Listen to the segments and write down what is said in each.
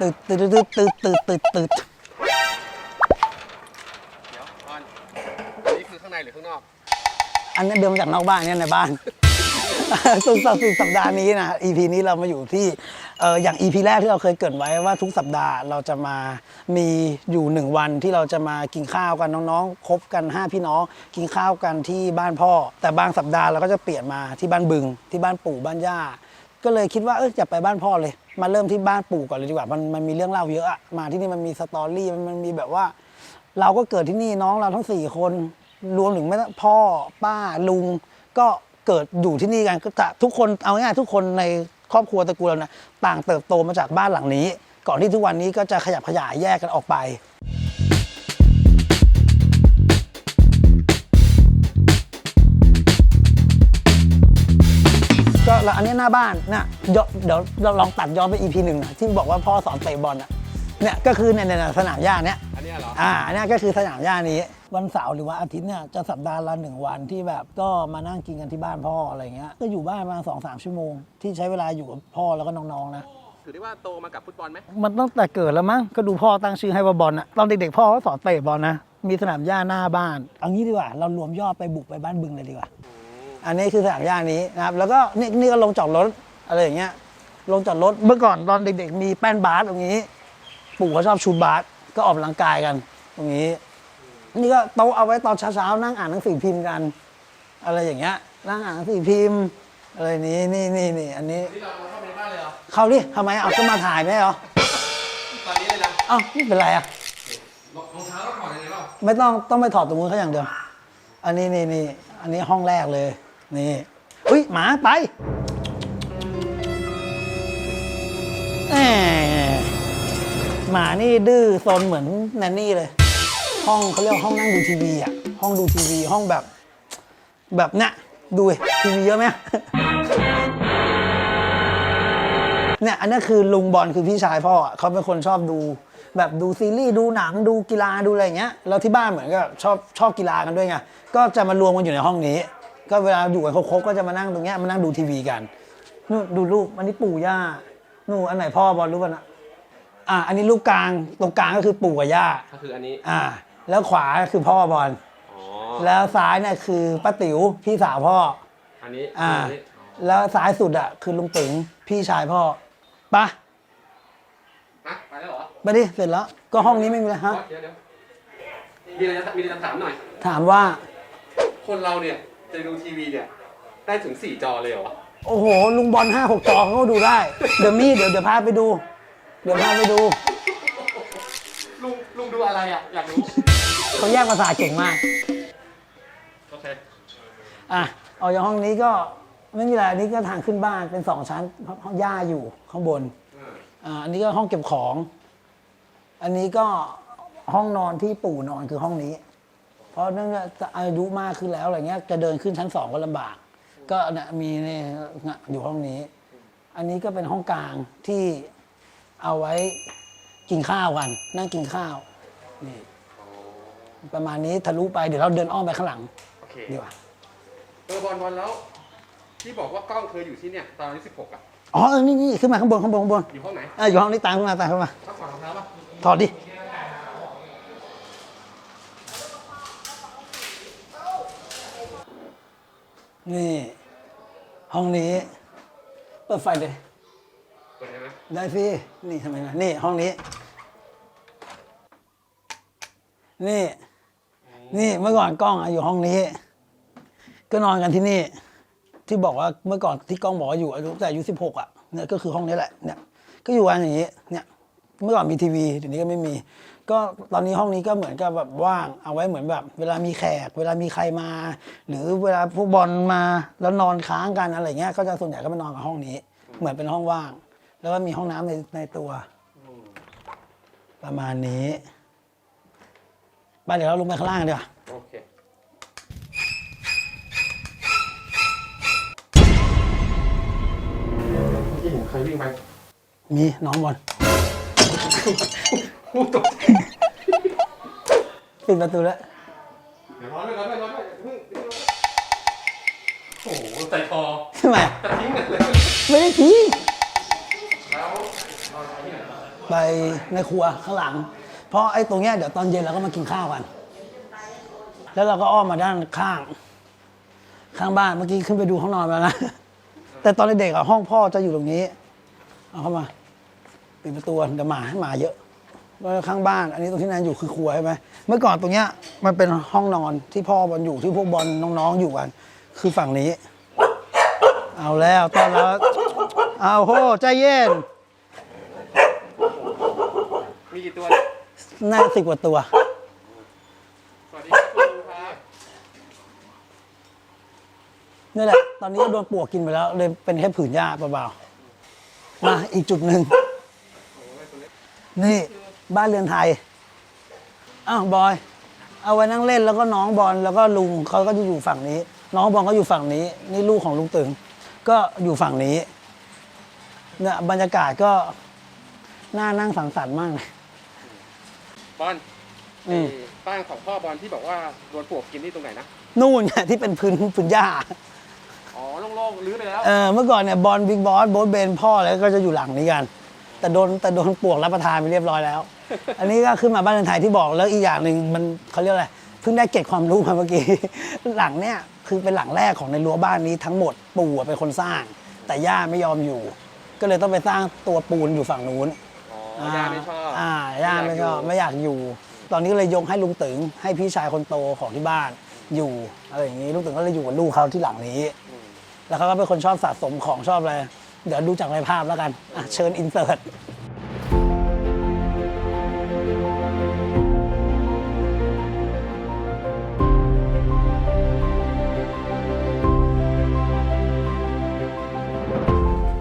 ตืดตืดตืดตืดตืดตืดตืดเดี๋ยวก่อนอันนี้คือข้างในหรือข้างนอกอันนี้เดินมาจากนอกบ้านเนี่ยในบ้าน สุดสัปดาห์สัปดาห์นี้นะ EP นี้เรามาอยู่ที่เอออย่าง EP แรกที่เราเคยเกริดไว้ว่าทุกสัปดาห์เราจะมามีอยู่หนึ่งวันที่เราจะมากินข้าวกันน้องๆคบกัน 5 พี่น้องกินข้าวกันที่บ้านพ่อ แต่บางสัปดาห์เราก็จะเปลี่ยนมาที่บ้านบึงที่บ้านปู่บ้านย่าก็เลยคิดว่าเออจะไปบ้านพ่อเลย มาเริ่มที่บ้านปู่ก่อนเลยดีกว่ามันมันมีเรื่องเล่าเยอะอะมาที่นี่มันมีสตอรี่มันมันมีแบบว่า เราก็เกิดที่นี่น้องเราทั้งสี่คน รวมถึงแม่พ่อป้าลุง ก็เกิดอยู่ที่นี่กันก็จะทุกคนเอาง่ายๆทุกคนในครอบครัวตระกูลเรานะต่างเติบโตมาจากบ้านหลังนี้ ก่อนที่ทุกวันนี้ก็จะขยับขยายแยกกันออกไป แล้วอันนี้หน้าบ้านนะเดี๋ยวเดี๋ยวเราลองตัดย้อนไป EP หนึ่งนะที่บอกว่าพ่อสอนเตะบอลอะเนี่ยก็คือในในสนามหญ้าเนี้ยอันเนี้ยเหรออ่าอันนี้ก็คือสนามหญ้านี้ วันเสาร์หรือว่าอาทิตย์เนี่ยจะสัปดาห์ละหนึ่งวันที่แบบก็มานั่งกินกันที่บ้านพ่ออะไรเงี้ยก็อยู่บ้านมาสองสามชั่วโมง ที่ใช้เวลาอยู่กับพ่อแล้วก็น้องๆนะถือได้ว่าโตมากับฟุตบอลไหมมันตั้งแต่เกิดแล้วมั้งก็ดูพ่อตั้งชื่อให้ว่าบอลนะตอนเด็กๆพ่อก็สอนเตะบอลนะมีสนามหญ้าหน้าบ้านเอางี้ดีกว่าเรารวมยอดไปบุกไปบ้านบึงเลยดีกว่า อันนี้คือสนามหญ้านี้นะครับ แล้วก็นี่นี่ก็ลงจอดรถอะไรอย่างเงี้ย ลงจอดรถเมื่อก่อนตอนเด็ก ๆ มีแป้นบาสตรงนี้ ปู่เขาชอบชูดบาสก็ออกกำลังกายกัน ตรงนี้ นี่ก็โต๊ะเอาไว้ตอนเช้าๆนั่งอ่านหนังสือพิมพ์กัน อะไรอย่างเงี้ยนั่งอ่านหนังสือพิมพ์อะไรนี้นี่นี่นี่อันนี้นี่เราเข้าไปในบ้านเลยเหรอ เข้าดิทำไมเอาก็มาถ่ายไม่เหรอตอนนี้เลยนะเอ้าไม่เป็นไรอะรองเท้าเราถอดยังไงเปล่าไม่ต้องต้องไปถอดตรงนู้นเขาอย่างเดียวอันนี้นี่นี่อันนี้ห้องแรกเลย นี่อุ้ย หมาไปแหมหมานี่ดื้อซนเหมือนแนนนี่เลย ห้องเขาเรียกห้องนั่งดูทีวีอะ ห้องดูทีวีห้องแบบ แบบเนี้ยดูทีวีเยอะไหมเนี่ยอันนี้คือลุงบอลคือพี่ชายพ่ออะเขาเป็นคนชอบดู แบบดูซีรีส์ดูหนังดูกีฬาดูอะไรอย่างเงี้ยแล้วที่บ้านเหมือนกับชอบชอบกีฬากันด้วยไงก็จะมารวมกันอยู่ในห้องนี้ ก็เวลาอยู่กันครบๆก็จะมานั่งตรงเนี้ยมานั่งดูทีวีกันนู่นดูรูปอันนี้ปู่ย่านู่นอันไหนพ่อบอลรู้ป่ะนะอ่า อันนี้รูปกลางตรงกลางก็คือปู่กับย่า ก็คืออันนี้ อ่า แล้วขวาคือพ่อบอลอ๋อ แล้วซ้ายเนี่ยคือป้าติ๋วพี่สาวพ่อ อันนี้อ่าอันนี้แล้วซ้ายสุดอะคือลุงติ๋งพี่ชายพ่อไปะฮะไปแล้วเหรอไปดิเสร็จแล้ว ก็ห้องนี้ไม่มีอะไรฮะ เดี๋ยวเดี๋ยวมีอะไรจะมีอะไรจะถามหน่อย ถามว่าคนเราเนี่ย จะดูทีวีเนี่ย ได้ถึง 4 จอเลยเหรอ โอ้โห ลุงบอลห้าหกจอเขาก็ดูได้ เดี๋ยวมี่เดี๋ยวเดี๋ยวพาไปดู เดี๋ยวพาไปดู ลุงลุงดูอะไรอะ อยากรู้ เขาแยกภาษาเก่งมาก โอเค อะออกจากห้องนี้ก็ไม่มีอะไรอันนี้ก็ทางขึ้นบ้านเป็นสองชั้นห้องย่าอยู่ข้างบนอ่าอันนี้ก็ห้องเก็บของ อันนี้ก็ห้องนอนที่ปู่นอนคือห้องนี้เพ ราะเนื่องจากอายุมากขึ้นแล้วอะไรเงี้ยจะเดินขึ้นชั้นสองก็ลำบาก ก็เนี่ยมีเนี่ยอยู่ห้องนี้ อันนี้ก็เป็นห้องกลางที่เอาไว้กินข้าวกัน นั่งกินข้าวนี่ประมาณนี้ทะลุไปเดี๋ยวเราเดินอ้อมไปข้างหลังโอเคดีกว่าเออบอลบอลแล้ว ที่บอกว่ากล้องเคยอยู่ที่เนี่ยตอนอายุ16อะอ๋อเออนี่นี่ขึ้นมาข้างบนข้างบนข้างบนอยู่ห้องไหนอะอยู่ห้องนี้ตามขึ้นมาตามขึ้นมาต้องถอดรองเท้าป่ะถอดดิ นี่ ห้องนี้ เปิดไฟเลย เปิดได้ไหมได้สินี่ทำไมนะนี่ ห้องนี้ นี่ นี่เมื่อก่อนกล้องอะอยู่ห้องนี้ ก็นอนกันที่นี่ ที่บอกว่าเมื่อก่อนที่กล้องบอกว่าอยู่อายุแต่อายุสิบหกอะเนี่ยก็คือห้องนี้แหละเนี่ยก็อยู่กันอย่างนี้เนี่ยเมื่อก่อนมีทีวีเดี๋ยวนี้ก็ไม่มี ก็ตอนนี้ห้องนี้ก็เหมือนกับแบบว่างเอาไว้เหมือนแบบ เวลามีแขก เวลามีใครมา หรือเวลาผู้บอลมาแล้วนอนค้างกันอะไรเงี้ยก็จะส่วนใหญ่ก็มานอนกับห้องนี้ เหมือนเป็นห้องว่าง แล้วก็มีห้องน้ำในในตัว ประมาณนี้ไปเดี๋ยวเราลงไปข้างล่างดีกว่าโอเค ที่เห็นใครวิ่งไปมีน้องบอล พูดตกปิดประตูแล้วเดี๋ยวร้อนเลยร้อนเลยร้อนเลยเพิ่งโอ้โหใจคอทำไมจะทิ้งเลยไม่ได้ทิ้งแล้วนอนที่ไหนไปในครัวข้างหลัง เพราะไอ้ตรงเนี้ยเดี๋ยวตอนเย็นเราก็มากินข้าวกัน แล้วเราก็อ้อมมาด้านข้าง ข้างบ้านเมื่อกี้ขึ้นไปดูห้องนอนมาแล้วนะ แต่ตอนเด็กๆอะห้องพ่อจะอยู่ตรงนี้ เอาเข้ามาปิดประตูเดี๋ยวหมาให้หมาเยอะ แล้วข้างบ้าน อันนี้ตรงที่แนนอยู่คือครัวใช่ไหมเมื่อก่อนตรงเนี้ยมันเป็นห้องนอนที่พ่อบอลอยู่ที่พวกบอลน้องๆอยู่กัน คือฝั่งนี้ เอาแล้วตอนแล้วเอาโหใจเย็นมีกี่ตัวเนี่ยน่าสิบกว่าตัว สวัสดีครับคุณลุงครับนี่แหละ ตอนนี้ก็โดนปลวกกินไปแล้ว เลยเป็นแค่ผืนหญ้าเบาๆมาอีกจุดหนึ่งนี่ บ้านเรือนไทย อ้าวบอย เอาไว้นั่งเล่นแล้วก็น้องบอลแล้วก็ลุงเขาก็จะอยู่ฝั่งนี้ น้องบอลก็อยู่ฝั่งนี้ นี่ลูกของลุงตึง ก็อยู่ฝั่งนี้เนี่ยบรรยากาศก็น่านั่งสังสรรค์มากเลย บอลอืม ไอ้บ้านของพ่อบอลที่บอกว่าโดนปลวกกินที่ตรงไหนนะ นู่นเนี่ยที่เป็นพื้นพื้นหญ้า อ๋อ โล่งๆ รื้อไปแล้ว เออเมื่อก่อนเนี่ยบอลบิ๊กบอสโบ๊ทเบนพ่อแล้วก็จะอยู่หลังนี้กัน แต่โดนแต่โดนปลวกรับประทานไปเรียบร้อยแล้ว อันนี้ก็ขึ้นมาบ้านเรือนไทยที่บอกแล้วอีกอย่างหนึ่งมันเขาเรียกอะไรเพิ่งได้เก็บความรู้มาเมื่อกี้ หลังเนี่ยคือเป็นหลังแรกของในรั้วบ้านนี้ทั้งหมดปู่อะเป็นคนสร้าง แต่ย่าไม่ยอมอยู่ ก็เลยต้องไปสร้างตัวปูนอยู่ฝั่งนู้นอ๋อย่าไม่ชอบอ่าย่าไม่ชอบไม่อยากอยู่ ตอนนี้ก็เลยยกให้ลุงตึงให้พี่ชายคนโตของที่บ้านอยู่อะไรอย่างนี้ลุงตึงก็เลยอยู่กับลูกเขาที่หลังนี้อืมแล้วเขาก็เป็นคนชอบสะสมของชอบอะไร เดี๋ยวดูจากในภาพแล้วกันอะเชิญอินเสิร์ต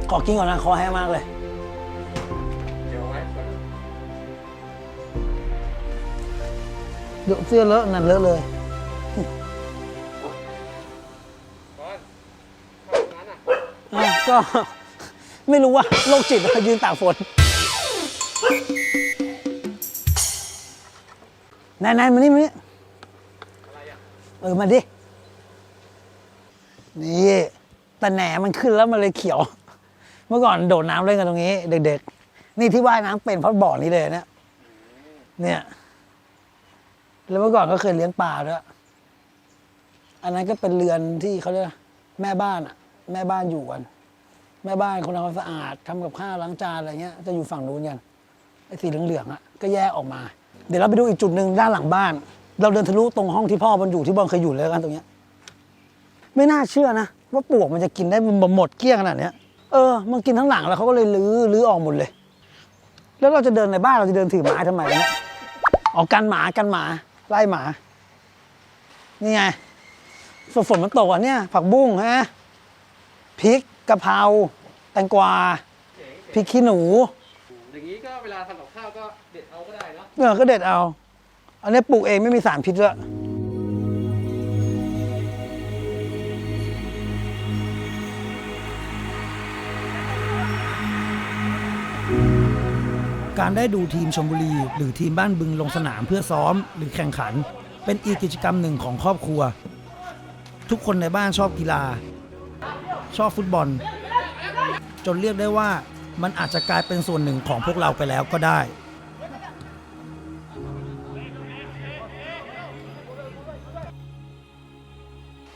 ขอกินก่อนนะคอแห้งมากเลยเดี๋ยวเอาไว้ก่อนเดี๋ยวเสื้อเลอะนั่นเลอะเลยบอลเข้าตรงนั้นอะอะก็ ไม่รู้ว่าโรคจิตยืนตากฝนนายนายมานี่มานี่อะไรอะเออมาดิ นี่แต่แหนมันขึ้นแล้วมันเลยเขียว เมื่อก่อนโดดน้ำเล่นกันตรงนี้ เด็กๆ นี่ที่ว่ายน้ำเป็นเพราะบ่อนี้เลยเนี่ยเนี่ย แล้วเมื่อก่อนก็เคยเลี้ยงปลาด้วย อันนั้นก็เป็นเรือนที่เขาเรียกแม่บ้านอะแม่บ้านอยู่กัน แม่บ้านคนทำความสะอาดทำกับข้าวล้างจานอะไรเงี้ยจะอยู่ฝั่งนู้นกันไอ้สีเหลืองๆอะก็แยกออกมา เดี๋ยวเราไปดูอีกจุดหนึ่งด้านหลังบ้าน เราเดินทะลุตรงห้องที่พ่อบอลอยู่ที่บอลเคยอยู่เลยกันตรงเนี้ยไม่น่าเชื่อนะว่าปลวกมันจะกินได้หมดเกลี้ยงขนาดเนี้ยเออมันกินทั้งหลังแล้วเขาก็เลยลื้อลื้อออกหมดเลย แล้วเราจะเดินในบ้านเราจะเดินถือไม้ทำไมเนี่ยออกกันหมากันหมาไล่หมา นี่ไงฝนฝนมันตกอะเนี่ย ผักบุ้งฮะพริก กะเพราแตงกวาเจ๋งพริกขี้หนู อย่างนี้ก็เวลาทำกับข้าวก็เด็ดเอาก็ได้เนาะเออก็เด็ดเอา อันนี้ปลูกเองไม่มีสารพิษด้วยการได้ดูทีมชมบุรี หรือทีมบ้านบึงลงสนามเพื่อซ้อม หรือแข่งขัน เป็นอีกกิจกรรมหนึ่งของครอบครัว ทุกคนในบ้านชอบกีฬา ชอบฟุตบอล จนเรียกได้ว่ามันอาจจะกลายเป็นส่วนหนึ่งของพวกเราไปแล้วก็ได้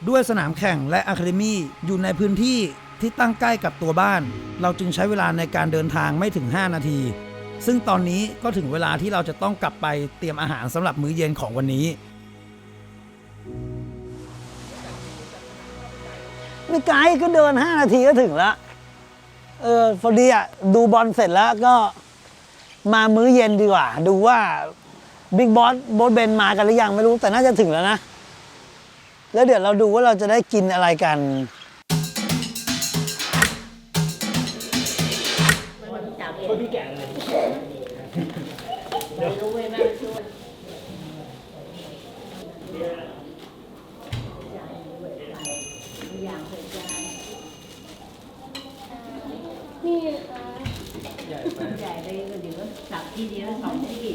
ด้วยสนามแข่งและอะคาเดมี่อยู่ในพื้นที่ที่ตั้งใกล้กับตัวบ้าน เราจึงใช้เวลาในการเดินทางไม่ถึง 5 นาที ซึ่งตอนนี้ก็ถึงเวลาที่เราจะต้องกลับไปเตรียมอาหารสำหรับมื้อเย็นของวันนี้ ไม่ไกลก็เดิน 5 นาทีก็ถึงแล้วเออพอดีอะดูบอลเสร็จแล้วก็มามื้อเย็นดีกว่า ดูว่าบิ๊กบอสโบสเบนมากันหรือยังไม่รู้แต่น่าจะถึงแล้วนะ แล้วเดี๋ยวเราดูว่าเราจะได้กินอะไรกันนี่ค่ะใหญ่เลยก็เดี๋ยวก็สับทีเดียวสองที่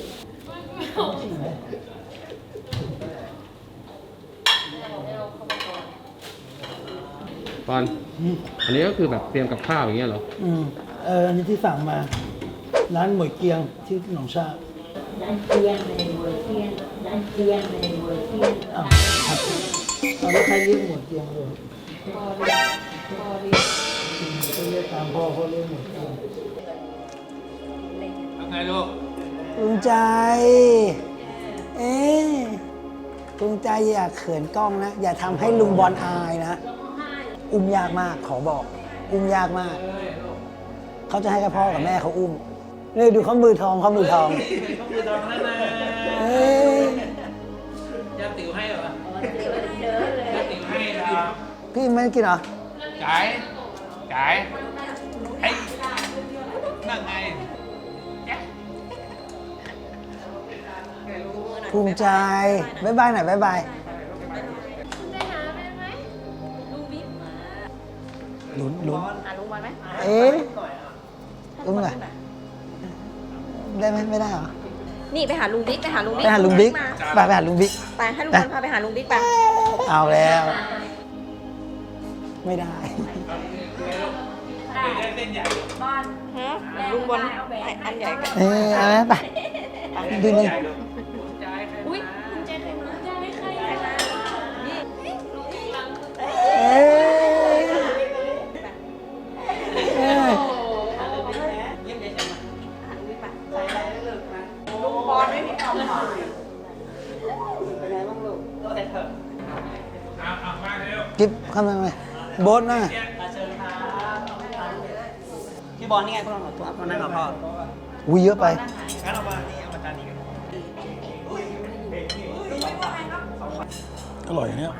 บอลอันนี้ก็คือแบบเตรียมกับข้าวอย่างเงี้ยเหรอ อืมเอออันนี้ที่สั่งมา ร้านหมวยเกียงที่หนองชาด้านเทียนเลยหัวเทียนด้านเทียนเลยหัวเทียนอ้าวครับเอาแล้วใครเรียกหมวยเกียงเลยพอเรียกพอเรียกก็เรียกตามพ่อเขาเรียกหมวยเกียงทำไงลูกภูมิใจ เอ๊ะภูมิใจอย่าเขินกล้องนะ อย่าทำให้ลุงบอลอายนะ อุ้มยากมากขอบอก อุ้มยากมาก เขาจะให้กับพ่อกับแม่เขาอุ้มนี่ดูเขามือทองเขามือทองต้องมือทองแล้วนะเอ้ยยาติ๋วให้เหรอเดี๋ยวเจอเลยยาติ๋วให้เหรอพี่ไม่กินเหรอจ่ายจ่ายไอ้นั่งไงภูมิใจบายบายหน่อยบายบาย ลุ้นลุ้นหาลุงบอลไหมเอ๊ะอุ้มหน่อยได้ไหมไม่ได้เหรอ นี่ไปหาลุงบิ๊กไปหาลุงไปบิ๊กหาลุงบิ๊กมาไปไปหาลุงบิ๊ก ไปให้ลุงบอลพาไปหาลุงบิ๊กไป เอาแล้ว ไม่ได้เส้นใหญ่ฮะลุงบอลอันใหญ่กัน เออเอาไหมไปดูนี่ มาเร็วกิ๊บเข้ามาไหมโบ๊ทนะพี่บอลนี่ไงพวกเราตัวคนนั้นกับพ่ออุ้ยเยอะไปงั้นเรามานี่เอามาจานนี้กันอร่อยเนี่ย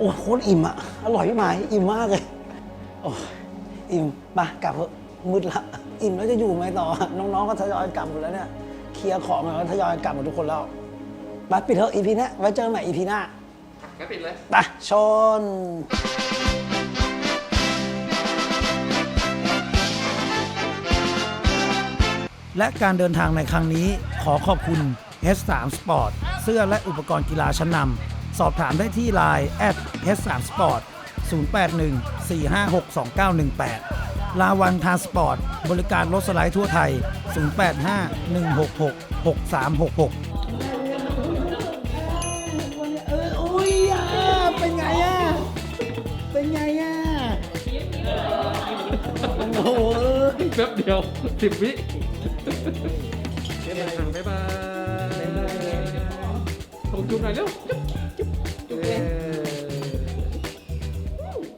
โอ้โคตรอิ่มอะอร่อยพี่หมายอิ่มมากเลยโอ้ยอิ่มมากลับเถอะมืดละอิ่มแล้วจะอยู่ไหมต่อ น้องๆก็ทยอยกลับหมดแล้วเนี่ยเคลียร์ของแล้วทยอยกลับหมดทุกคนแล้วบัสปิดเถอะอีพีหน้าไว้เจอกันใหม่อีพีหน้างั้นปิดเลยไปชนและการเดินทางในครั้งนี้ขอขอบคุณ S3 Sport เสื้อและอุปกรณ์กีฬาชั้นนำสอบถามได้ที่ Line at S3 Sport 081 456 2918 ลาวันทางสปอร์ต บริการรถสไลด์ทั่วไทย 085 166 6366เอออุ้ยอะเป็นไงอะเป็นไงอะโอ้โหแป๊บเดียวสิบวิบ๊ายบายส่งจุ๊บหน่อยเร็วจุ๊บจุ๊บจุ๊บ